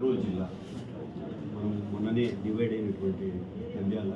కర్నూలు జిల్లా. మనం మొన్ననే డివైడ్ అయినటువంటి నంద్యాల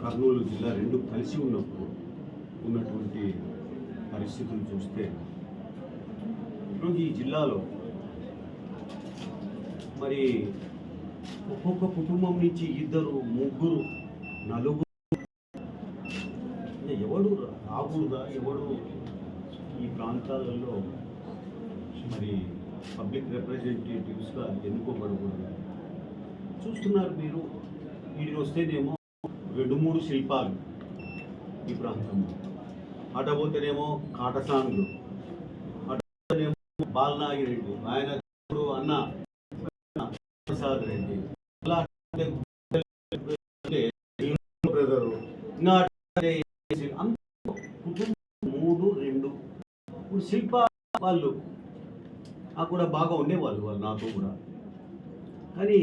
కర్నూలు జిల్లా రెండు కలిసి ఉన్నప్పుడు ఉన్నటువంటి పరిస్థితులు చూస్తే ఈరోజు ఈ జిల్లాలో మరి ఒక్కొక్క కుటుంబం నుంచి ఇద్దరు ముగ్గురు నలుగురు ఎవడు రాకూడదా? ఎవడు ఈ ప్రాంతాలలో మరి పబ్లిక్ రిప్రజెంటేటివ్స్గా ఎన్నుకోబడకూడదు. చూస్తున్నారు మీరు వీడికి వస్తేనేమో రెండు మూడు శిల్పాలు ఈ ప్రాంతంలో. అటు పోతేనేమో కాటసానులు. అటు పోతేనేమో బాలనాగిరెడ్డి ఆయన అన్న ప్రసాద్ రెడ్డి. మూడు రెండు. ఇప్పుడు శిల్ప వాళ్ళు నాకు కూడా బాగా ఉండేవాళ్ళు వాళ్ళు నాతో కూడా. కానీ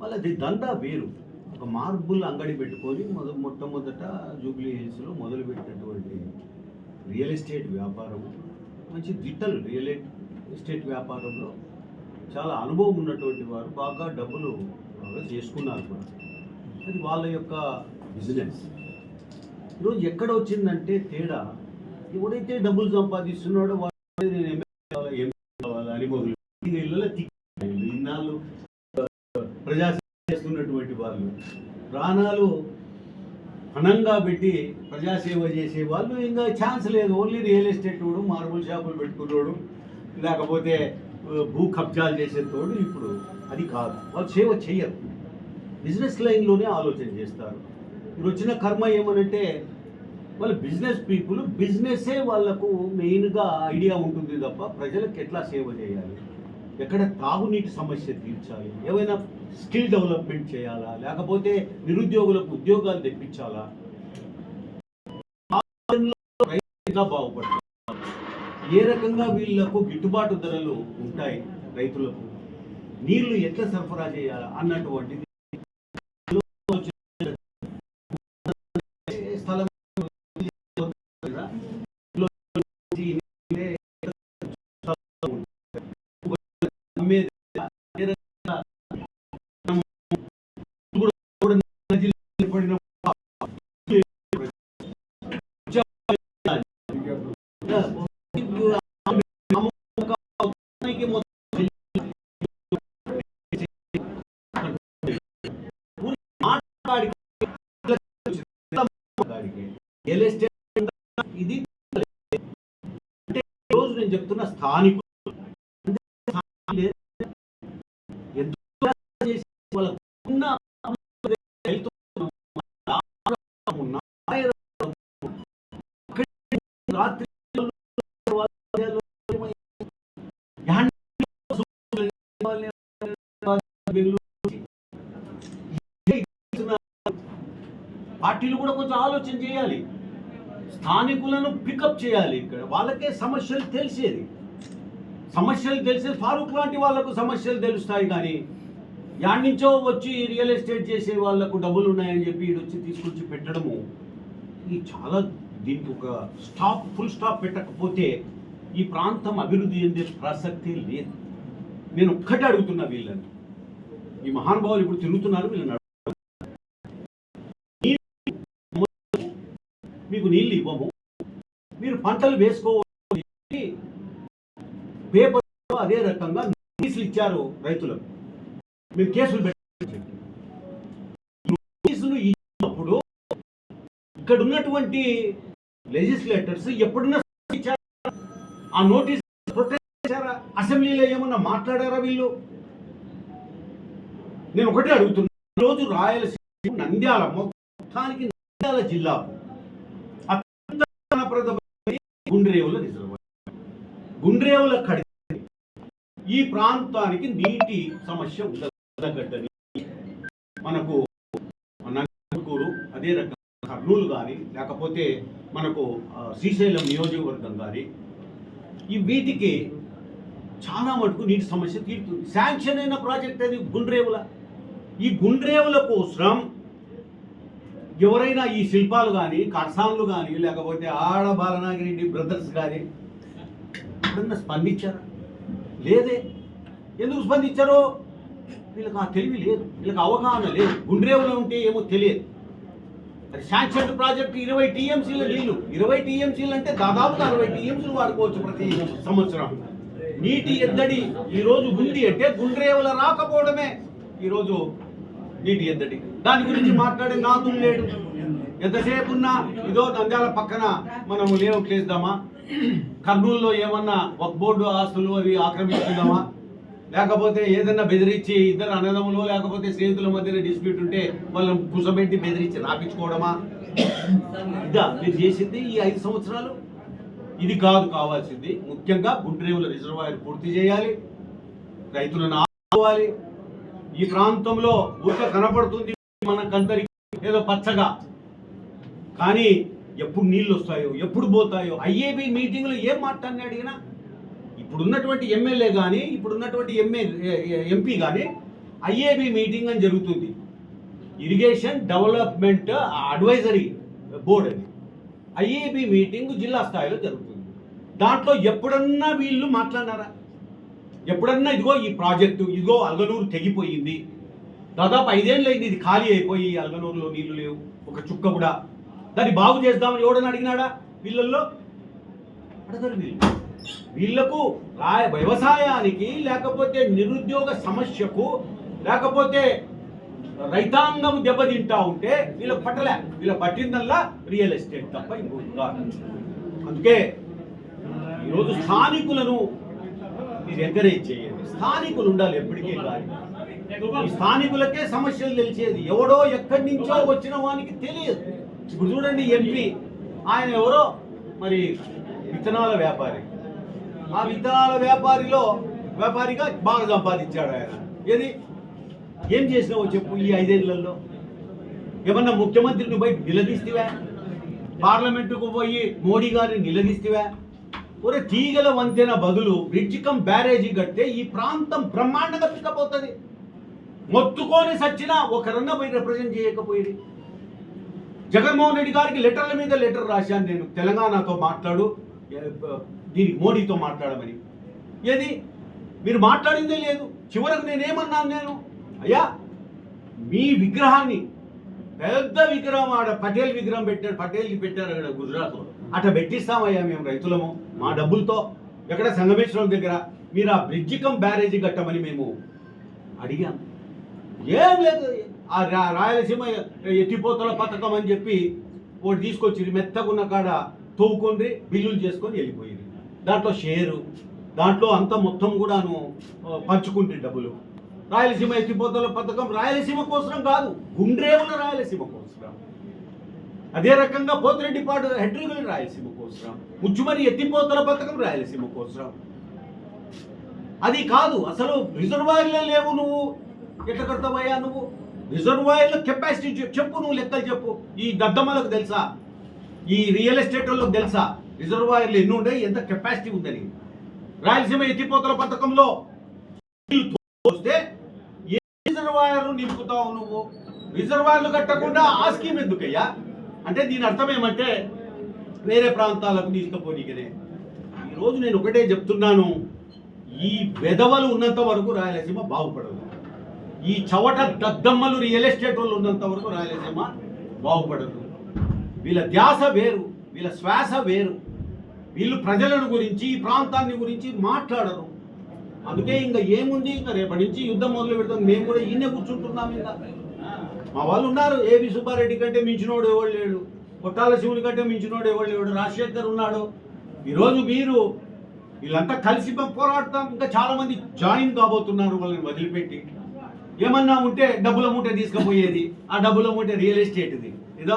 వాళ్ళది దందా వేరు. ఒక మార్బుల్ అంగడి పెట్టుకొని మొద మొట్టమొదట జూబ్లీ హిల్స్లో మొదలుపెట్టినటువంటి రియల్ ఎస్టేట్ వ్యాపారం మంచి దిట్టలు రియల్ ఎస్టేట్ వ్యాపారంలో చాలా అనుభవం ఉన్నటువంటి వారు బాగా డబ్బులు బాగా చేసుకున్నారు కూడా. అది వాళ్ళ యొక్క బిజినెస్. ఈరోజు ఎక్కడ వచ్చిందంటే తేడా ఎవడైతే డబ్బులు సంపాదిస్తున్నాడో వాడు నేను ఎమ్మెల్యే ఈ ఇన్నాళ్ళు ప్రజాసేవ చేస్తున్నటువంటి వాళ్ళు ప్రాణాలు అనంగా పెట్టి ప్రజాసేవ చేసే వాళ్ళు ఇంకా ఛాన్స్ లేదు. ఓన్లీ రియల్ ఎస్టేట్ వాడు మార్బుల్ షాపులు పెట్టుకున్నోడు లేకపోతే భూ కబ్జాలు చేసేటోడు ఇప్పుడు అది కాదు. వాళ్ళు సేవ చేయరు బిజినెస్ లైన్లోనే ఆలోచన చేస్తారు. ఇప్పుడు వచ్చిన కర్మ ఏమనంటే వాళ్ళ బిజినెస్ పీపుల్ బిజినెస్సే వాళ్ళకు మెయిన్గా ఐడియా ఉంటుంది తప్ప ప్రజలకు ఎట్లా సేవ చేయాలి? ఎక్కడ తాగునీటి సమస్య తీర్చాలి? ఏమైనా స్కిల్ డెవలప్మెంట్ చేయాలా? లేకపోతే నిరుద్యోగులకు ఉద్యోగాలు తెప్పించాలా? రైతుగా బాగుపడాలి ఏ రకంగా వీళ్ళకు గిట్టుబాటు ధరలు ఉంటాయి రైతులకు? నీళ్ళు ఎట్లా సరఫరా చేయాలా? అన్నటువంటిది స్థలం అమ్మేది ఏ రకంగా ఇప్పుడు కూడా నదిలో ఏర్పడిన రియల్ ఎస్టేట్ ఇది అంటే రోజు నేను చెప్తున్న స్థానికులు. అంటే స్థానికులే ఎంతో చేసి వాళ్ళకు ఉన్న రైతు ఉన్న రాత్రి పార్టీలు కూడా కొంచెం ఆలోచన చేయాలి. స్థానికులను పికప్ చేయాలి ఇక్కడ. వాళ్ళకే సమస్యలు తెలిసేది. సమస్యలు తెలిసేది ఫారూక్ లాంటి వాళ్ళకు సమస్యలు తెలుస్తాయి కానీ యాడ్నించో వచ్చి రియల్ ఎస్టేట్ చేసే వాళ్ళకు డబ్బులు ఉన్నాయని చెప్పి ఈడు వచ్చి తీసుకొచ్చి పెట్టడము ఇది చాలా దీనికి ఒక స్టాప్ ఫుల్ స్టాప్ పెట్టకపోతే ఈ ప్రాంతం అభివృద్ధి చెందే ప్రసక్తి లేదు. నేను ఒక్కటే అడుగుతున్నా వీళ్ళని. ఈ మహానుభావులు ఇప్పుడు తిరుగుతున్నారు వీళ్ళని అడుగుతున్నా. నీళ్ళు మీకు నీళ్ళు ఇవ్వము. మీరు పంటలు వేసుకోవాలి. పేపర్ అదే రకంగా నోటీసులు ఇచ్చారు రైతులకు. మీరు కేసులు పెట్టండి. నోటీసులు ఇచ్చినప్పుడు ఇక్కడ ఉన్నటువంటి లెజిస్లేటర్స్ ఎప్పుడన్నా ఇచ్చారా? ఆ నోటీస్ ప్రొటెక్ట్ చేశారా? అసెంబ్లీలో ఏమన్నా మాట్లాడారా వీళ్ళు? నేను ఒకటే అడుగుతున్నా. రోజు రాయలసీమ నంద్యాల మొత్తానికి నంద్యాల జిల్లా అత్యంత గుండ్రేవుల రిజర్వాయర్. గుండ్రేవుల కడి ఈ ప్రాంతానికి నీటి సమస్య ఉండగడ్డని మనకు నందకూరు అదే రకంగా కర్నూలు కానీ లేకపోతే మనకు శ్రీశైలం నియోజకవర్గం కానీ ఈ వీటికి చాలా మటుకు నీటి సమస్య తీరుతుంది. శాంక్షన్ అయిన ప్రాజెక్ట్ అది గుండ్రేవుల. ఈ గుండ్రేవుల కోసం ఎవరైనా ఈ శిల్పాలు కానీ కడసాన్లు కానీ లేకపోతే ఆడ బాలనాగిరెడ్డి బ్రదర్స్ కానీ ఎప్పుడన్నా స్పందించారా? లేదే. ఎందుకు స్పందించారు? వీళ్ళకి ఆ తెలివి లేదు. వీళ్ళకి అవగాహన లేదు. గుండ్రేవులో ఉంటే ఏమో తెలియదు. అది శాంక్షన్ ప్రాజెక్ట్ ఇరవై టీఎంసీల నీళ్ళు. ఇరవై టీఎంసీలు అంటే దాదాపుగా అరవై టీఎంసీలు వాడుకోవచ్చు ప్రతి సంవత్సరం. నీటి ఎద్దడి ఈరోజు ఉంది అంటే గుండ్రేవుల రాకపోవడమే ఈరోజు నీటి ఎద్దటి దాని గురించి మాట్లాడే నాదు లేడు. ఎంతసేపు ఉన్నా ఇదో నంద్యాల పక్కన మనము లేఅవుట్ చేద్దామా? కర్నూలులో ఏమన్నా ఒక బోర్డు ఆస్తులు అవి ఆక్రమించుకుందామా? లేకపోతే ఏదన్నా బెదిరించి ఇద్దరు అన్నదమ్ములు లేకపోతే స్నేహితుల మధ్యన డిస్ప్యూట్ ఉంటే వాళ్ళని కుసబెట్టి బెదిరించి రాపించుకోవడమా? ఇదా మీరు చేసింది ఈ ఐదు సంవత్సరాలు. ఇది కాదు కావాల్సింది. ముఖ్యంగా గుండ్రేవుల రిజర్వాయర్ పూర్తి చేయాలి. రైతులను ఆదుకోవాలి. ఈ ప్రాంతంలో ఊరిక కనపడుతుంది మనకందరికి. ఏదో పచ్చగా. కానీ ఎప్పుడు నీళ్ళు వస్తాయో ఎప్పుడు పోతాయో ఐఏబి మీటింగ్లో ఏం మాట్లాడినాడు అడిగినా ఇప్పుడున్నటువంటి ఎమ్మెల్యే కానీ ఇప్పుడున్నటువంటి ఎంఏ ఎంపీ కానీ ఐఏబి మీటింగ్ అని జరుగుతుంది. ఇరిగేషన్ డెవలప్మెంట్ అడ్వైజరీ బోర్డ్ అది. ఐఏబి మీటింగ్ జిల్లా స్థాయిలో జరుగుతుంది. దాంట్లో ఎప్పుడన్నా వీళ్ళు మాట్లాడినారా? ఎప్పుడన్నా ఇదిగో ఈ ప్రాజెక్టు ఇదిగో అల్గనూరు తెగిపోయింది. దాదాపు ఐదేళ్ళు అయింది ఇది ఖాళీ అయిపోయి అల్గనూరులో నీళ్ళు లేవు ఒక చుక్క కూడా. దాన్ని బాగు చేద్దామని ఎవడని అడిగినాడా వీళ్ళల్లో? అడగరు వీళ్ళు. వీళ్ళకు వ్యవసాయానికి లేకపోతే నిరుద్యోగ సమస్యకు లేకపోతే రైతాంగం దెబ్బతింటా ఉంటే వీళ్ళకి పట్టలే. వీళ్ళ పట్టిందల్లా రియల్ ఎస్టేట్ తప్ప ఇంకో అందుకే ఈరోజు స్థానికులను మీరు ఎంకరేజ్ చేయండి. స్థానికులు ఉండాలి ఎప్పటికీ కానీ. ఈ స్థానికులకే సమస్యలు తెలిసేది ఎవడో ఎక్కడి నుంచో వచ్చిన వానికి తెలియదు. ఇప్పుడు చూడండి ఎంపీ. ఆయన ఎవరో? మరి విత్తనాల వ్యాపారి. ఆ విత్తనాల వ్యాపారిలో వ్యాపారిగా బాగా సంపాదించాడు ఆయన. ఏది? ఏం చేసినావో చెప్పు ఈ ఐదేళ్ళలో. ఏమన్నా ముఖ్యమంత్రిని పోయి నిలదీstiవా పార్లమెంటుకు పోయి మోడీ గారిని నిలదీstiవా ఒరే తీగల వంతెన బదులు బ్రిడ్జ్ కమ్ బ్యారేజీ కడితే ఈ ప్రాంతం బ్రహ్మాండంగా పిక్కపోతుంది మొత్తుకొని సచ్చినా ఒకరన్నా పోయి రిప్రజెంట్ చేయకపోయేది. జగన్మోహన్ రెడ్డి గారికి లెటర్ల మీద లెటర్ రాశాను నేను. తెలంగాణతో మాట్లాడు దీనికి మోడీతో మాట్లాడమని. ఏది? మీరు మాట్లాడిందే లేదు. చివరకు నేనేమన్నాను నేను? అయ్యా మీ విగ్రహాన్ని పెద్ద విగ్రహం ఆడ పటేల్ విగ్రహం పెట్టారు పటేల్కి పెట్టారు అక్కడ గుజరాత్లో. అట్లా పెట్టిస్తామయ్యా మేము రైతులము. మా డబ్బులతో ఎక్కడ సంగమేశ్వరం దగ్గర మీరు ఆ బ్రిడ్జి కమ్ బ్యారేజీ కట్టమని మేము అడిగాం. ఏం లేదు ఆ రాయలసీమ ఎత్తిపోతల పథకం అని చెప్పి ఒకటి తీసుకొచ్చి మెత్తకున్న కాడ తవ్వుకొని బిల్లులు చేసుకొని వెళ్ళిపోయింది. దాంట్లో షేరు దాంట్లో అంతా మొత్తం కూడాను పంచుకుంటే డబ్బులు. రాయలసీమ ఎత్తిపోతల పథకం రాయలసీమ కోసం కాదు గుండ్రేవుల రాయలసీమ కోసం అదే రకంగా పోతిరెడ్డిపాడు హెడ్రిగుల రాయలసీమ కోసం ముచ్చుమరి ఎత్తిపోతల పథకం రాయలసీమ కోసం అది కాదు అసలు రిజర్వాయర్లు లేవు నువ్వు. ఎట్లా కడతావయ్యా నువ్వు? రిజర్వాయర్ల కెపాసిటీ చెప్- చెప్పు నువ్వు లెక్కలు చెప్పు. ఈ దద్దమ్మలకు తెలుసా? ఈ రియల్ ఎస్టేట్ వాళ్ళకి తెలుసా? రిజర్వాయర్లు ఎన్ని ఉన్నాయి ఎంత కెపాసిటీ ఉందని. రాయలసీమ ఎత్తిపోతల పథకంలో నీళ్ళు వస్తే ఏ రిజర్వాయర్లు నింపుతావు నువ్వు? రిజర్వాయర్లు కట్టకుండా ఆ స్కీమ్ ఎందుకయ్యా? అంటే దీని అర్థం ఏమంటే వేరే ప్రాంతాలకు తీసుకుపోనీకనే. ఈరోజు నేను ఒకటే చెప్తున్నాను. ఈ వెధవలు ఉన్నంత వరకు రాయలసీమ బాగుపడదు. ఈ చవట దద్దమ్మలు రియల్ ఎస్టేట్ వాళ్ళు ఉన్నంత వరకు రాయలసీమ బాగుపడదు. వీళ్ళ ధ్యాస వేరు వీళ్ళ శ్వాస వేరు. వీళ్ళు ప్రజలను గురించి ఈ ప్రాంతాన్ని గురించి మాట్లాడరు. అందుకే ఇంకా ఏముంది? ఇంకా రేపటి నుంచి యుద్ధం మొదలు పెడతాం మేము కూడా ఈయనే కూర్చుంటున్నాం ఇంకా. మా వాళ్ళు ఉన్నారు. ఏవి సుబ్బారెడ్డి కంటే మించినోడు ఎవడు లేడు. కొట్టాల శివుని కంటే మించినోడు ఎవడు లేడు. రాజశేఖర్ ఉన్నాడు. ఈరోజు మీరు వీళ్ళంతా కలిసి పోరాడతాం. ఇంకా చాలామంది జాయిన్ కాబోతున్నారు వాళ్ళని వదిలిపెట్టి. ఏమన్నా ఉంటే డబ్బుల మూట తీసుకుపోయేది. ఆ డబ్బుల మూట రియల్ ఎస్టేట్ది. ఏదో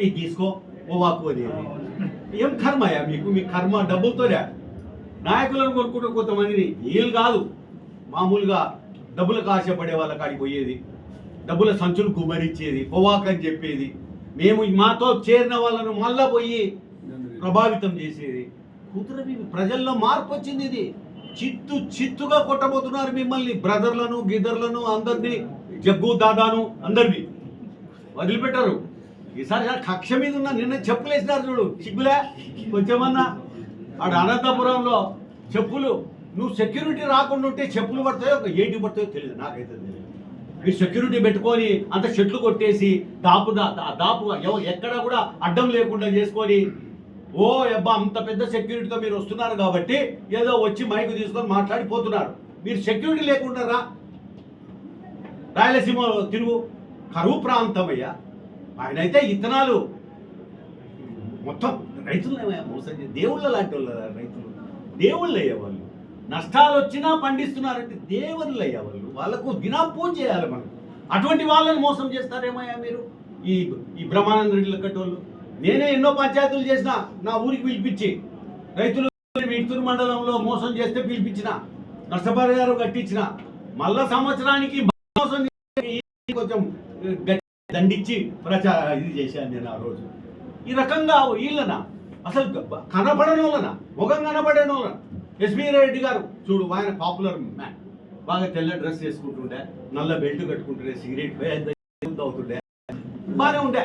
ఇది తీసుకో ఓ వాకు అనేది ఏం కర్మయా మీకు? మీ కర్మ డబ్బులతోనే. నాయకులను కొనుక్కుంటే కొంతమందిని వీళ్ళు కాదు. మామూలుగా డబ్బులకు ఆశపడే వాళ్ళ కాడికి పోయేది. డబ్బుల సంచులు కుమరించేది పొవాకని అని చెప్పేది. మేము మాతో చేరిన వాళ్ళను మళ్ళా పోయి ప్రభావితం చేసేది. కుదరవి ప్రజల్లో మార్పు వచ్చింది ఇది. చిత్తు చిత్తుగా కొట్టబోతున్నారు మిమ్మల్ని. బ్రదర్లను గిదర్లను అందరినీ జగ్గు దాదాను అందరినీ. వదిలిపెట్టారు. ఈసారి కక్ష మీద ఉన్న నిన్న చెప్పులేసినారు చూడు. సిగ్గులే కొంచెమన్నా? ఆడ అనంతపురంలో చెప్పులు. నువ్వు సెక్యూరిటీ రాకుండా ఉంటే చెప్పులు పడతాయో ఒక పడతాయో తెలియదు. నాకైతే తెలియదు. మీరు సెక్యూరిటీ పెట్టుకొని అంత చెట్లు కొట్టేసి దాపు దా దాపు ఎక్కడా కూడా అడ్డం లేకుండా చేసుకొని ఓ అబ్బా అంత పెద్ద సెక్యూరిటీతో మీరు వస్తున్నారు కాబట్టి ఏదో వచ్చి మైకు తీసుకొని మాట్లాడిపోతున్నారు మీరు సెక్యూరిటీ లేకుండా రా. రాయలసీమ తిరుగు. కరువు ప్రాంతమయ్యా ఆయన అయితే ఇత్తనాలు. మొత్తం రైతులు మోసం దేవుళ్ళ లాంటి వాళ్ళు రైతులు. దేవుళ్ళు అయ్యేవాళ్ళు నష్టాలు వచ్చినా పండిస్తున్నారంటే దేవుళ్ళు అయ్యా వాళ్ళు. వాళ్ళకు దినాపూజ చేయాలి మనం. అటువంటి వాళ్ళని మోసం చేస్తారేమయ్యా మీరు? ఈ ఈ బ్రహ్మానంద రెడ్డి కట్టోళ్ళు నేనే ఎన్నో పంచాయతీలు చేసిన నా ఊరికి పిలిపించి రైతులు ఇత్తూరు మండలంలో మోసం చేస్తే పిలిపించిన నష్టపరిహారం కట్టించిన మళ్ళా సంవత్సరానికి మోసం కొంచెం దండిచ్చి ప్రచార ఇది చేశాను నేను ఆ రోజు. ఈ రకంగా వీళ్ళన? అసలు గ- కనపడని ముఖం కనపడని ఎస్బీ రెడ్డి గారు. చూడు ఆయన పాపులర్ మ్యాన్ బాగా తెల్ల డ్రెస్ వేసుకుంటుండే నల్ల బెల్ట్ కట్టుకుంటుండే సిగరెట్ పోయి అవుతుండే. బాగానే ఉండే.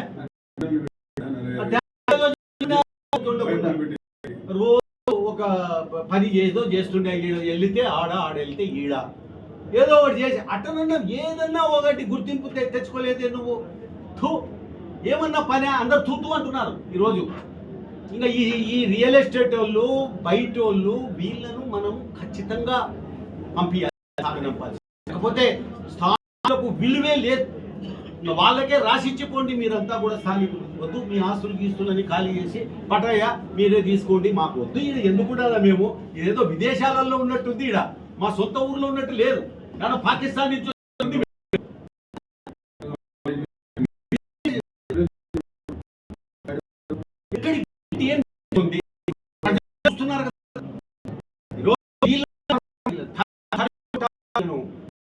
రోజు ఒక పని చేదో చేస్తుండే ఈడ ఆడ ఆడ వెళ్తే ఈడ. ఏదో ఒకటి చేసి అట్టనన్నా ఏదన్నా ఒకటి గుర్తింపు తెచ్చుకోలేదే నువ్వు. థూ ఏమన్నా పని అందరు తూతూ అంటున్నారు ఈరోజు. ఇంకా ఈ ఈ రియల్ ఎస్టేట్ వాళ్ళు బయట వాళ్ళు వీళ్ళను మనం ఖచ్చితంగా పంపించాలి లేకపోతే స్థానాలకు విలువే లేదు. వాళ్ళకే రాసిచ్చిపోండి మీరంతా కూడా స్థానికులు. వద్దు మీ ఆస్తులు గీస్తులని ఖాళీ చేసి పటయ్య మీరే తీసుకోండి మాకు వద్దు. ఇది ఎందుకు మేము? ఇదేదో విదేశాలలో ఉన్నట్టుంది ఈడ. మా సొంత ఊర్లో ఉన్నట్టు లేదు. కానీ పాకిస్తాన్ నుంచి వచ్చింది. ఎక్కడికి ఏం ఉంది? ప్రజలు చూస్తున్నారు కదా. ఈరోజు వీళ్ళ నేను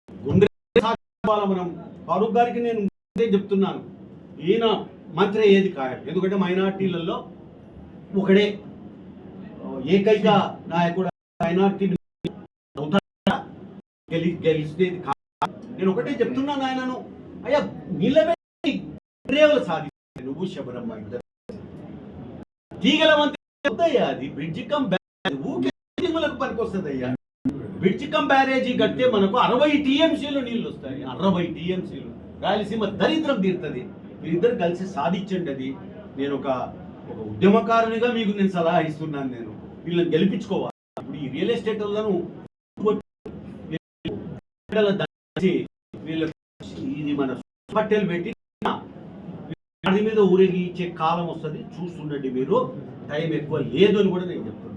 గుండె సాధించాలా మనం ఫారూక్ గారికి నేను చెప్తున్నాను. ఈయన మంత్రి ఏది ఖాయం. ఎందుకంటే మైనార్టీలలో ఒకడే ఏకైక నాయకుడు మైనార్టీ గెలి గెలిచేది నేను ఒకటే చెప్తున్నాను ఆయనను అయ్యా నిలబెట్టి రేవులు సాధిస్తాయి నువ్వు శబరమ్మ ఇద్దరు తీగల మంత్రి అది? బ్రిడ్జి కమ్ బ్యారేజ్ ఊకే పనికి వస్తుంది అయ్యా బిడ్చికం బ్యారేజీ కడితే మనకు అరవై టీఎంసీలు నీళ్ళు వస్తాయి. అరవై టీఎంసీలు. రాయలసీమ దరిద్రం తీరుతుంది. మీరిద్దరు కలిసి సాధించండి అది. నేను ఒక ఒక ఉద్యమకారునిగా మీకు నేను సలహా ఇస్తున్నాను నేను. వీళ్ళని గెలిపించుకోవాలి. ఇప్పుడు ఈ రియల్ ఎస్టేట్ వాళ్ళను ఇది మన పట్టెలు పెట్టి దాని మీద ఊరేగించే కాలం వస్తుంది. చూస్తుండండి మీరు. టైం ఎక్కువ లేదు అని కూడా నేను చెప్తున్నాను